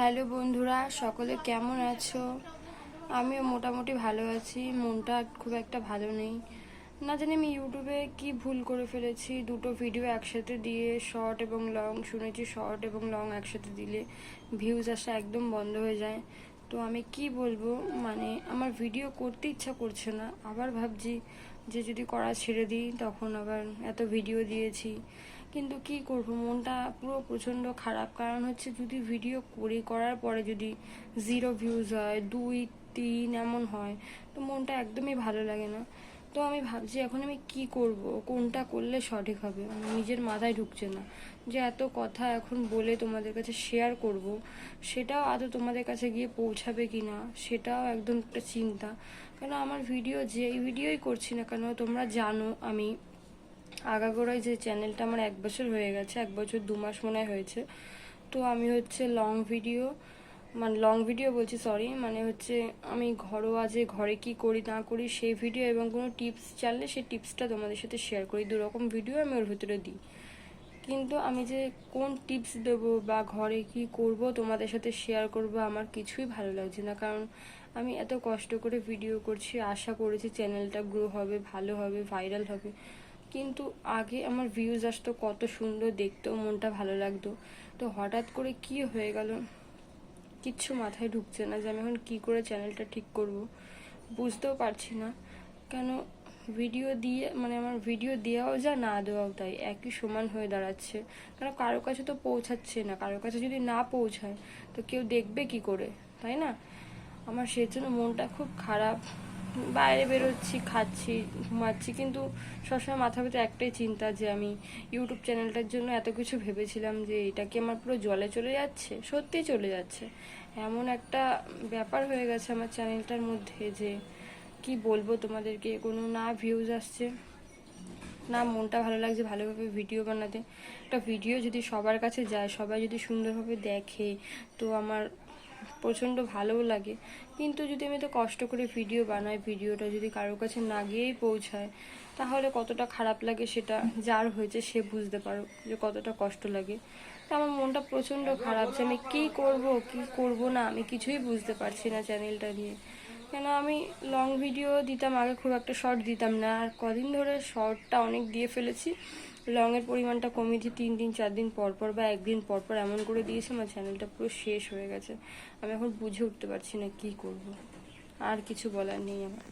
Hello বন্ধুরা, সকলে কেমন আছো? আমিও মোটামুটি ভালো আছি, মনটা খুব একটা ভালো নেই। না জানি আমি ইউটিউবে কি ভুল করে ফেলেছি, দুটো ভিডিও একসাথে দিয়ে শর্ট এবং লং, শুনেছি শর্ট এবং লং একসাথে দিলে ভিউজ আসা একদম বন্ধ হয়ে যায়। তো আমি কি বলব মানে আমার ভিডিও করতে ইচ্ছা করছে না, আবার ভাবছি যে যদি করা ছেড়ে দিই, তখন আবার এত ভিডিও দিয়েছি। কিন্তু কি করব? মনটা পুরো প্রচণ্ড খারাপ। কারণ হচ্ছে যদি ভিডিও করি, করার পরে যদি জিরো ভিউজ হয়, দুই, তিন এমন হয়, তো মনটা একদমই ভালো লাগে না। তো আমি ভাবছি এখন আমি কি করব? কোনটা করলে সঠিক হবে? নিজের মাথায় ঢুকছে না। যে এত কথা এখন বলে তোমাদের কাছে শেয়ার করব, সেটাও আদৌ তোমাদের কাছে গিয়ে পৌঁছাবে কি না সেটাও একদম একটা চিন্তা। কেন আমার ভিডিও যেই ভিডিওই করছি না কেন, তোমরা জানো আমি আগাগোড়ায় যে চ্যানেলটা আমার এক বছর হয়ে গেছে, এক বছর দু মাস মনে হয় হয়েছে। তো আমি হচ্ছে লং ভিডিও মানে লং ভিডিও বলছি সরি মানে হচ্ছে আমি ঘরোয়া যে ঘরে কি করি না করি সেই ভিডিও এবং কোনো টিপস চাইলে সেই টিপসটা তোমাদের সাথে শেয়ার করি। দু রকম ভিডিও আমি ওর ভিতরে দিই। কিন্তু আমি যে কোন টিপস দেব বা ঘরে কি করব, তোমাদের সাথে শেয়ার করব, আমার কিছুই ভালো লাগছে না। কারণ আমি এত কষ্ট করে ভিডিও করছি, আশা করেছি চ্যানেলটা গ্রো হবে, ভালো হবে ভাইরাল হবে। কিন্তু আগে আমার ভিউজ আসতো, কত সুন্দর দেখতেও মনটা ভালো লাগতো। তো হঠাৎ করে কি হয়ে গেল? কিচ্ছু মাথায় ঢুকছে না যে আমি এখন কী করে চ্যানেলটা ঠিক করব। বুঝতেও পারছি না। কেন ভিডিও দিয়ে মানে আমার ভিডিও দেওয়াও যা না দেওয়াও তাই, একই সমান হয়ে দাঁড়াচ্ছে। কারণ কারও কাছে তো পৌঁছাচ্ছে না, কারও কাছে যদি না পৌঁছায়, তো কেউ দেখবে কি করে, তাই না? আমার সেজন্য মনটা খুব খারাপ। বাইরে বেরোচ্ছি, খাচ্ছি, ঘুমাচ্ছি, কিন্তু সবসময় মাথা ভিতরে একটাই চিন্তা যে আমি ইউটিউব চ্যানেলটার জন্য এত কিছু ভেবেছিলাম যে এটা কি আমার পুরো জলে চলে যাচ্ছে? সত্যিই চলে যাচ্ছে। এমন একটা ব্যাপার হয়ে গেছে আমার চ্যানেলটার মধ্যে যে কি বলব তোমাদেরকে, কোনো না ভিউজ আসছে, না মনটা ভালো লাগছে ভালোভাবে ভিডিও বানাতে। একটা ভিডিও যদি সবার কাছে যায়, সবাই যদি সুন্দরভাবে দেখে, তো আমার প্রচণ্ড ভালোও লাগে। কিন্তু যদি আমি তো কষ্ট করে ভিডিও বানাই, ভিডিওটা যদি কারোর কাছে না গিয়েই পৌঁছায়, তাহলে কতটা খারাপ লাগে সেটা যার হয়েছে সে বুঝতে পারো যে কতটা কষ্ট লাগে। তো আমার মনটা প্রচণ্ড খারাপ যে আমি কী করব কী করব না, আমি কিছুই বুঝতে পারছি না চ্যানেলটা নিয়ে। কেন আমি লং ভিডিও দিতাম, আগে খুব একটা শর্ট দিতাম না। আর কদিন ধরে শর্টটা অনেক দিয়ে ফেলেছি। লংয়ের পরিমাণটা কমিয়েছি তিন দিন, চার দিন পর পর বা একদিন পর পর এমন করে দিয়েছে, আমার চ্যানেলটা পুরো শেষ হয়ে গেছে। আমি এখন বুঝে উঠতে পারছি না কি করব। আর কিছু বলার নেই আমার।